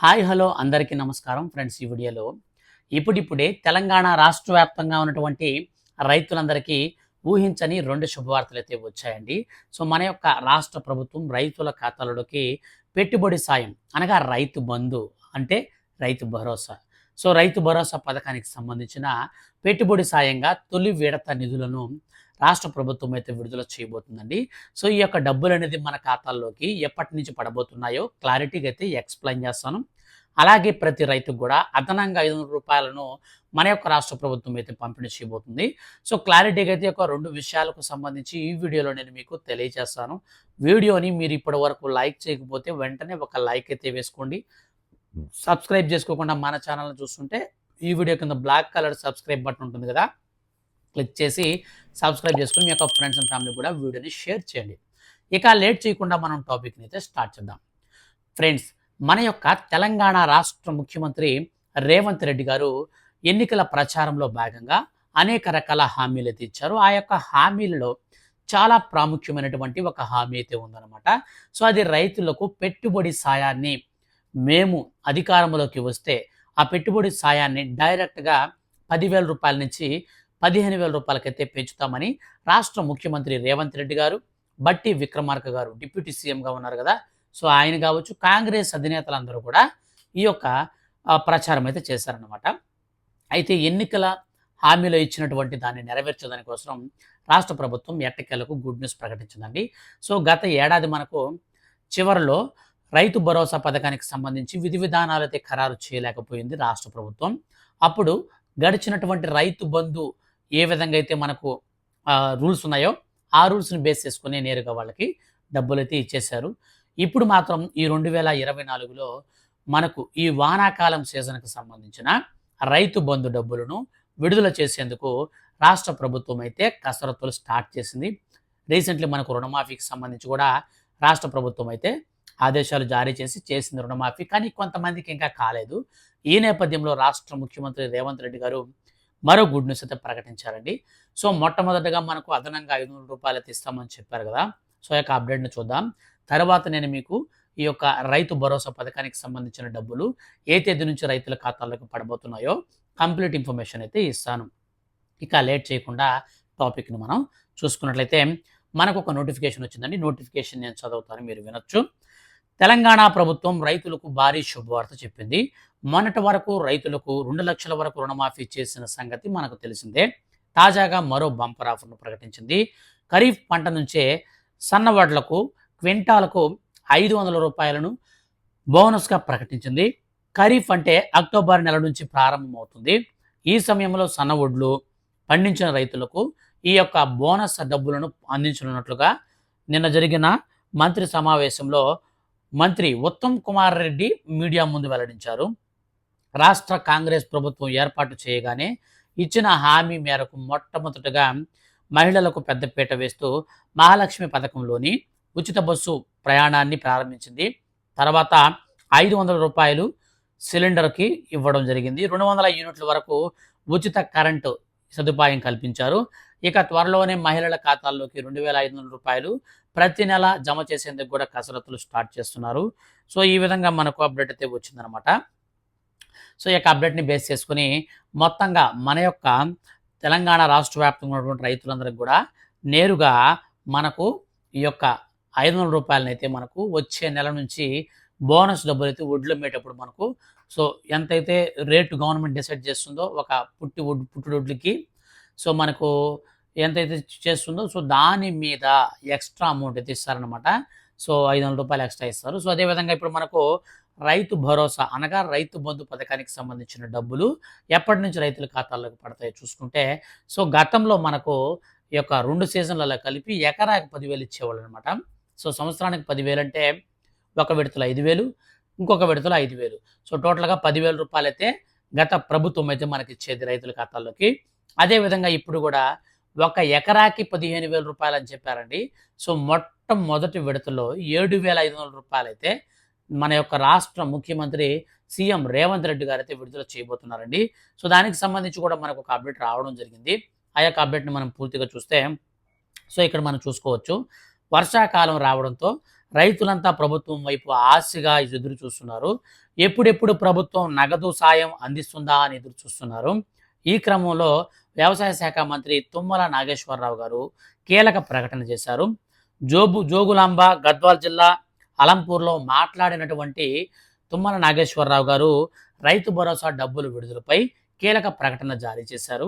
Hi hello అందరికీ నమస్కారం friends ఈ వీడియోలో. ఇప్పుడిప్పుడే తెలంగాణ రాష్ట్ర వ్యాప్తంగా ఉన్నటువంటి రైతులందరికీ ఊహించని రెండు శుభవార్తలు అయితే వచ్చాయండి. సో మన యొక్క రాష్ట్ర ప్రభుత్వం రైతుల ఖాతాలలోకి పెట్టుబడి సాయం అనగా రైతు బంధు అంటే రైతు భరోసా. సో రైతు భరోసా పథకానికి సంబంధించిన పెట్టుబడి సాయంగా తొలి విడత నిధులను రాష్ట్ర ప్రభుత్వం అయితే విడుదల చేయబోతుందండి. సో ఈ యొక్క డబ్బులు అనేది మన ఖాతాల్లోకి ఎప్పటి నుంచి పడబోతున్నాయో క్లారిటీగా అయితే ఎక్స్ప్లెయిన్ చేస్తాను. అలాగే ప్రతి రైతుకు కూడా అదనంగా ఐదు వందల రూపాయలను మన యొక్క రాష్ట్ర ప్రభుత్వం అయితే పంపిణీ చేయబోతుంది. సో క్లారిటీగా అయితే ఒక రెండు విషయాలకు సంబంధించి ఈ వీడియోలో నేను మీకు తెలియజేస్తాను. వీడియోని మీరు ఇప్పటి వరకు లైక్ చేయకపోతే వెంటనే ఒక లైక్ అయితే వేసుకోండి. సబ్స్క్రైబ్ చేసుకోకుండా మన ఛానల్ని చూస్తుంటే ఈ వీడియో కింద బ్లాక్ కలర్ సబ్స్క్రైబ్ బటన్ ఉంటుంది కదా క్లిక్ చేసి సబ్స్క్రైబ్ చేసుకుని మీ యొక్క ఫ్రెండ్స్ అండ్ ఫ్యామిలీ కూడా వీడియోని షేర్ చేయండి. ఇక లేట్ చేయకుండా మనం టాపిక్ని అయితే స్టార్ట్ చేద్దాం. ఫ్రెండ్స్ మన యొక్క తెలంగాణ రాష్ట్ర ముఖ్యమంత్రి రేవంత్ రెడ్డి గారు ఎన్నికల ప్రచారంలో భాగంగా అనేక రకాల హామీలు అయితే ఇచ్చారు. ఆ యొక్క హామీలలో చాలా ప్రాముఖ్యమైనటువంటి ఒక హామీ అయితే ఉందన్నమాట. సో అది రైతులకు పెట్టుబడి సాయాన్ని మేము అధికారంలోకి వస్తే ఆ పెట్టుబడి సాయాన్ని డైరెక్ట్గా పదివేల రూపాయల నుంచి పదిహేను వేల రూపాయలకైతే పెంచుతామని రాష్ట్ర ముఖ్యమంత్రి రేవంత్ రెడ్డి గారు బట్టి విక్రమార్క గారు డిప్యూటీ సీఎంగా ఉన్నారు కదా. సో ఆయన కావచ్చు కాంగ్రెస్ అధినేతలందరూ కూడా ఈ యొక్క ప్రచారం అయితే చేశారనమాట అయితే ఎన్నికల హామీలో ఇచ్చినటువంటి దాన్ని నెరవేర్చడానికి కోసం రాష్ట్ర ప్రభుత్వం ఎట్టకేలకు గుడ్ న్యూస్ ప్రకటించిందండి. సో గత ఏడాది మనకు చివరిలో రైతు భరోసా పథకానికి సంబంధించి విధి విధానాలు అయితే ఖరారు చేయలేకపోయింది రాష్ట్ర ప్రభుత్వం. అప్పుడు గడిచినటువంటి రైతు బంధు ఏ విధంగా అయితే మనకు రూల్స్ ఉన్నాయో ఆ రూల్స్ని బేస్ చేసుకుని నేరుగా వాళ్ళకి డబ్బులు అయితే ఇచ్చేశారు. ఇప్పుడు మాత్రం ఈ రెండు వేల ఇరవై నాలుగులో మనకు ఈ వానాకాలం సీజన్కి సంబంధించిన రైతు బంధు డబ్బులను విడుదల చేసేందుకు రాష్ట్ర ప్రభుత్వం అయితే కసరత్తులు స్టార్ట్ చేసింది. రీసెంట్లీ మనకు రుణమాఫీకి సంబంధించి కూడా రాష్ట్ర ప్రభుత్వం అయితే ఆదేశాలు జారీ చేసి చేసింది రుణమాఫీ. కానీ కొంతమందికి ఇంకా కాలేదు. ఈ నేపథ్యంలో రాష్ట్ర ముఖ్యమంత్రి రేవంత్ రెడ్డి గారు మరో గుడ్ న్యూస్ అయితే ప్రకటించారండి. సో మొట్టమొదటగా మనకు అదనంగా ఐదు వందల రూపాయలు అయితే ఇస్తామని చెప్పారు కదా. సో ఈ యొక్క అప్డేట్ని చూద్దాం. తర్వాత నేను మీకు ఈ యొక్క రైతు భరోసా పథకానికి సంబంధించిన డబ్బులు ఏ తేదీ నుంచి రైతుల ఖాతాల్లోకి పడబోతున్నాయో కంప్లీట్ ఇన్ఫర్మేషన్ అయితే ఇస్తాను. ఇక లేట్ చేయకుండా టాపిక్ని మనం చూసుకున్నట్లయితే మనకు ఒక నోటిఫికేషన్ వచ్చిందండి. నోటిఫికేషన్ నేను చదువుతాను మీరు వినొచ్చు. తెలంగాణ ప్రభుత్వం రైతులకు భారీ శుభవార్త చెప్పింది. మొన్నటి వరకు రైతులకు రెండు లక్షల వరకు రుణమాఫీ చేసిన సంగతి మనకు తెలిసిందే. తాజాగా మరో బంపర్ ఆఫర్ను ప్రకటించింది. ఖరీఫ్ పంట నుంచే సన్నవడ్లకు క్వింటాలకు ఐదు వందల రూపాయలను బోనస్గా ప్రకటించింది. ఖరీఫ్ అంటే అక్టోబర్ నెల నుంచి ప్రారంభమవుతుంది. ఈ సమయంలో సన్నవడ్లు పండించిన రైతులకు ఈ యొక్క బోనస్ డబ్బులను అందించనున్నట్లుగా నిన్న జరిగిన మంత్రి సమావేశంలో మంత్రి ఉత్తమ్ కుమార్ రెడ్డి మీడియా ముందు వెల్లడించారు. రాష్ట్ర కాంగ్రెస్ ప్రభుత్వం ఏర్పాటు చేయగానే ఇచ్చిన హామీ మేరకు మొట్టమొదటగా మహిళలకు పెద్దపీట వేస్తూ మహాలక్ష్మి పథకంలోని ఉచిత బస్సు ప్రయాణాన్ని ప్రారంభించింది. తర్వాత ఐదు వందల రూపాయలు సిలిండర్కి ఇవ్వడం జరిగింది. రెండు వందల యూనిట్ల వరకు ఉచిత కరెంటు సదుపాయం కల్పించారు. ఇక త్వరలోనే మహిళల ఖాతాల్లోకి రెండు వేల ఐదు వందల రూపాయలు ప్రతి నెల జమ చేసేందుకు కూడా కసరత్తులు స్టార్ట్ చేస్తున్నారు. సో ఈ విధంగా మనకు అప్డేట్ అయితే వచ్చిందనమాట సో ఈ యొక్క అప్డేట్ని బేస్ చేసుకుని మొత్తంగా మన యొక్క తెలంగాణ రాష్ట్ర వ్యాప్తంగా ఉన్నటువంటి రైతులందరికీ కూడా నేరుగా మనకు ఈ యొక్క ఐదు వందల రూపాయలనైతే మనకు వచ్చే నెల నుంచి బోనస్ డబ్బులు అయితే వడ్లు అమ్మేటప్పుడు మనకు సో ఎంతైతే రేటు గవర్నమెంట్ డిసైడ్ చేస్తుందో ఒక పుట్టి వడ్ పుట్టి వడ్లకి సో మనకు ఎంతైతే చేస్తుందో సో దాని మీద ఎక్స్ట్రా అమౌంట్ అయితే ఇస్తారనమాట సో ఐదు వందల రూపాయలు ఎక్స్ట్రా ఇస్తారు. సో అదేవిధంగా ఇప్పుడు మనకు రైతు భరోసా అనగా రైతు బంధు పథకానికి సంబంధించిన డబ్బులు ఎప్పటి నుంచి రైతుల ఖాతాల్లోకి పడతాయో చూసుకుంటే సో గతంలో మనకు ఈ యొక్క రెండు సీజన్లలో కలిపి ఎకరాకి పదివేలు ఇచ్చేవాళ్ళు అనమాట సో సంవత్సరానికి పదివేలు అంటే ఒక విడతలో ఐదు వేలు ఇంకొక విడతలో ఐదు వేలు. సో టోటల్గా పదివేల రూపాయలు అయితే గత ప్రభుత్వం అయితే మనకి ఇచ్చేది రైతుల ఖాతాల్లోకి. అదేవిధంగా ఇప్పుడు కూడా ఒక ఎకరాకి పదిహేను వేల రూపాయలు అని చెప్పారండి. సో మొట్టమొదటి విడతలో ఏడు వేల ఐదు వందల రూపాయలు అయితే మన యొక్క రాష్ట్ర ముఖ్యమంత్రి సీఎం రేవంత్ రెడ్డి గారు అయితే విడుదల చేయబోతున్నారండి. సో దానికి సంబంధించి కూడా మనకు ఒక అప్డేట్ రావడం జరిగింది. ఆ యొక్క అప్డేట్ని మనం పూర్తిగా చూస్తే సో ఇక్కడ మనం చూసుకోవచ్చు. వర్షాకాలం రావడంతో రైతులంతా ప్రభుత్వం వైపు ఆశగా ఎదురు చూస్తున్నారు. ఎప్పుడెప్పుడు ప్రభుత్వం నగదు సాయం అందిస్తుందా అని ఎదురు చూస్తున్నారు. ఈ క్రమంలో వ్యవసాయ శాఖ మంత్రి తుమ్మల నాగేశ్వరరావు గారు కీలక ప్రకటన చేశారు. జోబు జోగులాంబ గద్వాల్ జిల్లా అలంపూర్లో మాట్లాడినటువంటి తుమ్మల నాగేశ్వరరావు గారు రైతు భరోసా డబ్బులు విడుదలపై కీలక ప్రకటన జారీ చేశారు.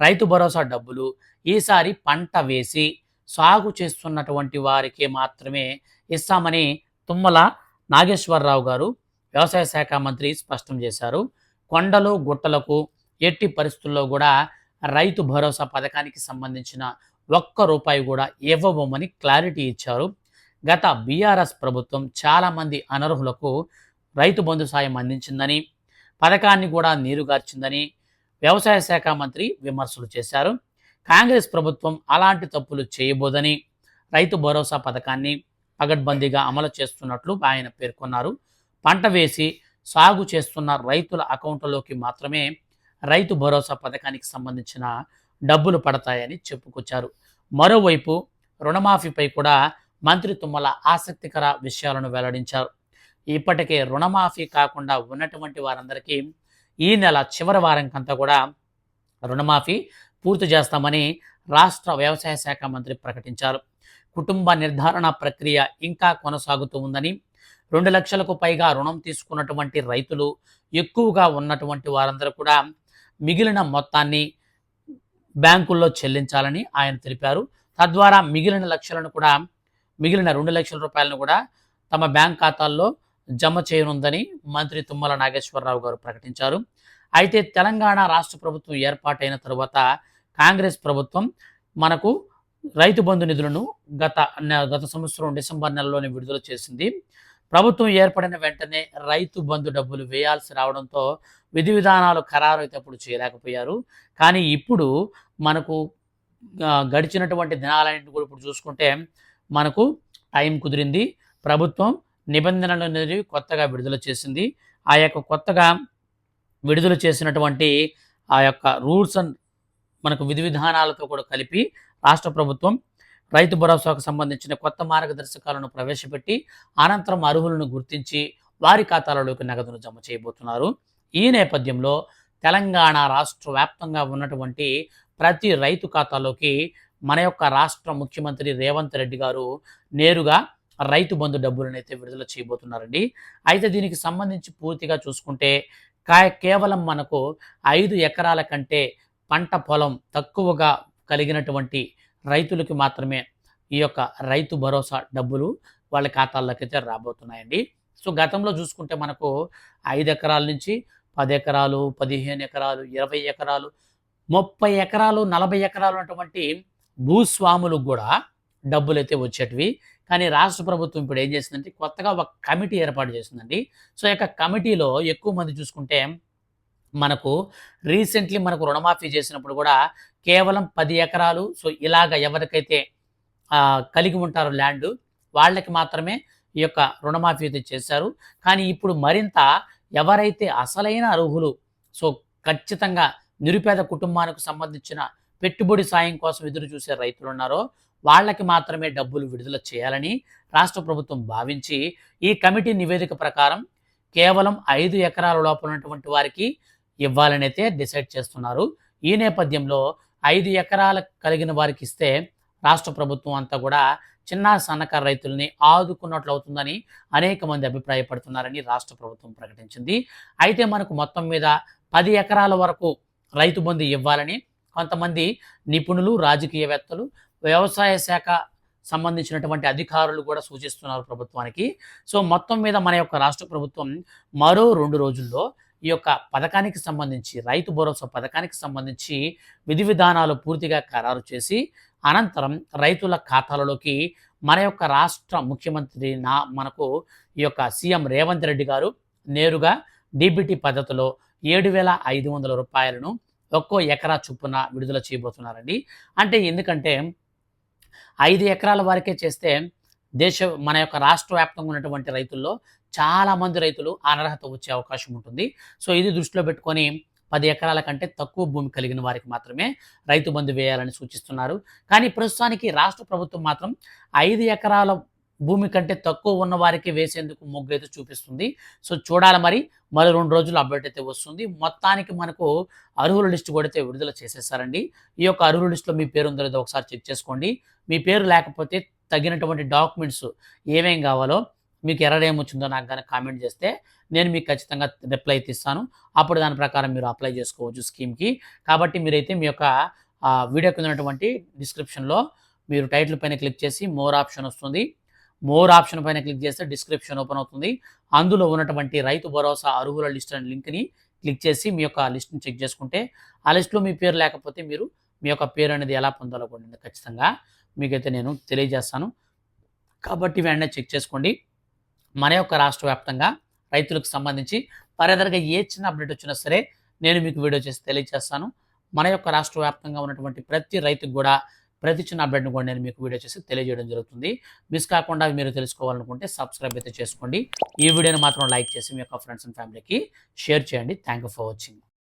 రైతు భరోసా డబ్బులు ఈసారి పంట వేసి సాగు చేస్తున్నటువంటి వారికి మాత్రమే ఇస్తామని తుమ్మల నాగేశ్వరరావు గారు వ్యవసాయ శాఖ మంత్రి స్పష్టం చేశారు. కొండలు గుట్టలకు ఎట్టి పరిస్థితుల్లో కూడా రైతు భరోసా పథకానికి సంబంధించిన ఒక్క రూపాయి కూడా ఇవ్వబోమని క్లారిటీ ఇచ్చారు. గత బీఆర్ఎస్ ప్రభుత్వం చాలామంది అనర్హులకు రైతు బంధు సాయం అందించిందని పథకాన్ని కూడా నీరుగార్చిందని వ్యవసాయ శాఖ మంత్రి విమర్శలు చేశారు. కాంగ్రెస్ ప్రభుత్వం అలాంటి తప్పులు చేయబోదని రైతు భరోసా పథకాన్ని పగడ్బందీగా అమలు చేస్తున్నట్లు ఆయన పేర్కొన్నారు. పంట వేసి సాగు చేస్తున్న రైతుల అకౌంట్లలోకి మాత్రమే రైతు భరోసా పథకానికి సంబంధించిన డబ్బులు పడతాయని చెప్పుకొచ్చారు. మరోవైపు రుణమాఫీపై కూడా మంత్రి తుమ్మల ఆసక్తికర విషయాలను వెల్లడించారు. ఇప్పటికే రుణమాఫీ కాకుండా ఉన్నటువంటి వారందరికీ ఈ నెల చివరి వారంకంతా కూడా రుణమాఫీ పూర్తి చేస్తామని రాష్ట్ర వ్యవసాయ శాఖ మంత్రి ప్రకటించారు. కుటుంబ నిర్ధారణ ప్రక్రియ ఇంకా కొనసాగుతూ ఉందని రెండు లక్షలకు పైగా రుణం తీసుకున్నటువంటి రైతులు ఎక్కువగా ఉన్నటువంటి వారందరూ కూడా మిగిలిన మొత్తాన్ని బ్యాంకుల్లో చెల్లించాలని ఆయన తెలిపారు. తద్వారా మిగిలిన లక్షలను కూడా మిగిలిన రెండు లక్షల రూపాయలను కూడా తమ బ్యాంక్ ఖాతాల్లో జమ చేయనుందని మంత్రి తుమ్మల నాగేశ్వరరావు గారు ప్రకటించారు. అయితే తెలంగాణ రాష్ట్ర ప్రభుత్వం ఏర్పాటైన తరువాత కాంగ్రెస్ ప్రభుత్వం మనకు రైతు బంధు నిధులను గత గత సంవత్సరం డిసెంబర్ నెలలోనే విడుదల చేసింది. ప్రభుత్వం ఏర్పడిన వెంటనే రైతు బంధు డబ్బులు వేయాల్సి రావడంతో విధి విధానాలు ఖరారు అయితే అప్పుడు చేయలేకపోయారు. కానీ ఇప్పుడు మనకు గడిచినటువంటి దినాలన్నింటి కూడా ఇప్పుడు చూసుకుంటే మనకు టైం కుదిరింది. ప్రభుత్వం నిబంధనలు అనేది కొత్తగా విడుదల చేసింది. ఆ యొక్క కొత్తగా విడుదల చేసినటువంటి ఆ యొక్క రూల్స్ అండ్ మనకు విధి విధానాలతో కూడా కలిపి రాష్ట్ర ప్రభుత్వం రైతు భరోసాకు సంబంధించిన కొత్త మార్గదర్శకాలను ప్రవేశపెట్టి అనంతరం అర్హులను గుర్తించి వారి ఖాతాలలోకి నగదును జమ చేయబోతున్నారు. ఈ నేపథ్యంలో తెలంగాణ రాష్ట్ర వ్యాప్తంగా ఉన్నటువంటి ప్రతి రైతు ఖాతాలోకి మన యొక్క రాష్ట్ర ముఖ్యమంత్రి రేవంత్ రెడ్డి గారు నేరుగా రైతు బంధు డబ్బులను అయితే విడుదల చేయబోతున్నారండి. అయితే దీనికి సంబంధించి పూర్తిగా చూసుకుంటే కా- కేవలం మనకు ఐదు ఎకరాల కంటే పంట పొలం తక్కువగా కలిగినటువంటి రైతులకి మాత్రమే ఈ యొక్క రైతు భరోసా డబ్బులు వాళ్ళ ఖాతాల్లోకి అయితే రాబోతున్నాయండి. సో గతంలో చూసుకుంటే మనకు ఐదు ఎకరాల నుంచి పది ఎకరాలు పదిహేను ఎకరాలు ఇరవై ఎకరాలు ముప్పై ఎకరాలు నలభై ఎకరాలు ఉన్నటువంటి భూస్వాములకు కూడా డబ్బులు అయితే వచ్చేటివి. కానీ రాష్ట్ర ప్రభుత్వం ఇప్పుడు ఏం చేసిందంటే కొత్తగా ఒక కమిటీ ఏర్పాటు చేసిందండి. సో ఈ యొక్క కమిటీలో ఎక్కువ మంది చూసుకుంటే మనకు రీసెంట్లీ మనకు రుణమాఫీ చేసినప్పుడు కూడా కేవలం పది ఎకరాలు సో ఇలాగ ఎవరికైతే కలిగి ఉంటారో ల్యాండ్ వాళ్ళకి మాత్రమే ఈ యొక్క రుణమాఫీ అయితే చేశారు. కానీ ఇప్పుడు మరింత ఎవరైతే అసలైన అర్హులు సో ఖచ్చితంగా నిరుపేద కుటుంబానికి సంబంధించిన పెట్టుబడి సాయం కోసం ఎదురు చూసే రైతులు ఉన్నారో వాళ్ళకి మాత్రమే డబ్బులు విడుదల చేయాలని రాష్ట్ర ప్రభుత్వం భావించి ఈ కమిటీ నివేదిక ప్రకారం కేవలం ఐదు ఎకరాల లోపల ఉన్నటువంటి వారికి ఇవ్వాలని అయితే డిసైడ్ చేస్తున్నారు. ఈ నేపథ్యంలో ఐదు ఎకరాల కలిగిన వారికి ఇస్తే రాష్ట్ర ప్రభుత్వం అంతా కూడా చిన్న సన్నకారు రైతుల్ని ఆదుకున్నట్లు అవుతుందని అనేక మంది అభిప్రాయపడుతున్నారని రాష్ట్ర ప్రభుత్వం ప్రకటించింది. అయితే మనకు మొత్తం మీద పది ఎకరాల వరకు రైతు బంధు ఇవ్వాలని కొంతమంది నిపుణులు రాజకీయవేత్తలు వ్యవసాయ శాఖ సంబంధించినటువంటి అధికారులు కూడా సూచిస్తున్నారు ప్రభుత్వానికి. సో మొత్తం మీద మన యొక్క రాష్ట్ర ప్రభుత్వం మరో రెండు రోజుల్లో ఈ యొక్క పథకానికి సంబంధించి రైతు భరోసా పథకానికి సంబంధించి విధి విధానాలు పూర్తిగా ఖరారు చేసి అనంతరం రైతుల ఖాతాలలోకి మన యొక్క రాష్ట్ర ముఖ్యమంత్రి నా మనకు ఈ యొక్క సీఎం రేవంత్ రెడ్డి గారు నేరుగా డీబీటీ పద్ధతిలో ఏడు వేల ఐదు వందల రూపాయలను ఒక్కో ఎకరా చొప్పున విడుదల చేయబోతున్నారండి. అంటే ఎందుకంటే ఐదు ఎకరాల వరకే చేస్తే దేశ మన యొక్క రాష్ట్ర వ్యాప్తంగా ఉన్నటువంటి రైతుల్లో చాలామంది రైతులు అనర్హత వచ్చే అవకాశం ఉంటుంది. సో ఇది దృష్టిలో పెట్టుకొని పది ఎకరాల కంటే తక్కువ భూమి కలిగిన వారికి మాత్రమే రైతు బంధు వేయాలని సూచిస్తున్నారు. కానీ ప్రస్తుతానికి రాష్ట్ర ప్రభుత్వం మాత్రం ఐదు ఎకరాల భూమి కంటే తక్కువ ఉన్న వారికి వేసేందుకు మొగ్గు అయితే చూపిస్తుంది. సో చూడాలి మరి. మరి రెండు రోజులు అప్డేట్ అయితే వస్తుంది. మొత్తానికి మనకు అర్హుల లిస్ట్ కూడా అయితే విడుదల చేసేసారండి. ఈ యొక్క అర్హుల లిస్టులో మీ పేరు ఉందో లేదో ఒకసారి చెక్ చేసుకోండి. మీ పేరు లేకపోతే తగినటువంటి డాక్యుమెంట్స్ ఏమేం కావాలో మీకు ఎర్రర్ ఏమొచ్చిందో నాకు కానీ కామెంట్ చేస్తే నేను మీకు ఖచ్చితంగా రిప్లై తీస్తాను. ఇస్తాను అప్పుడు దాని ప్రకారం మీరు అప్లై చేసుకోవచ్చు స్కీమ్కి కాబట్టి మీరైతే మీ యొక్క వీడియో కింద ఉన్నటువంటి డిస్క్రిప్షన్లో మీరు టైటిల్ పైన క్లిక్ చేసి మోర్ ఆప్షన్ వస్తుంది. మోర్ ఆప్షన్ పైన క్లిక్ చేస్తే డిస్క్రిప్షన్ ఓపెన్ అవుతుంది. అందులో ఉన్నటువంటి రైతు భరోసా అర్హుల లిస్ట్ అనే లింక్ని క్లిక్ చేసి మీ యొక్క లిస్ట్ని చెక్ చేసుకుంటే ఆ లిస్ట్లో మీ పేరు లేకపోతే మీరు మీ యొక్క పేరు అనేది ఎలా పొందాలో కూడా ఖచ్చితంగా మీకైతే నేను తెలియజేస్తాను. కాబట్టి వెంటనే చెక్ చేసుకోండి. మన యొక్క రాష్ట్ర వ్యాప్తంగా రైతులకు సంబంధించి ఫర్దర్గా ఏ చిన్న అప్డేట్ వచ్చినా సరే నేను మీకు వీడియో చేసి తెలియజేస్తాను. మన యొక్క రాష్ట్ర వ్యాప్తంగా ఉన్నటువంటి ప్రతి రైతుకు కూడా ప్రతి చిన్న అప్డేట్ని కూడా నేను మీకు వీడియో చేసి తెలియజేయడం జరుగుతుంది. మిస్ కాకుండా మీరు తెలుసుకోవాలనుకుంటే సబ్స్క్రైబ్ అయితే చేసుకోండి. ఈ వీడియోని మాత్రం లైక్ చేసి మీ యొక్క ఫ్రెండ్స్ అండ్ ఫ్యామిలీకి షేర్ చేయండి. Thank you for watching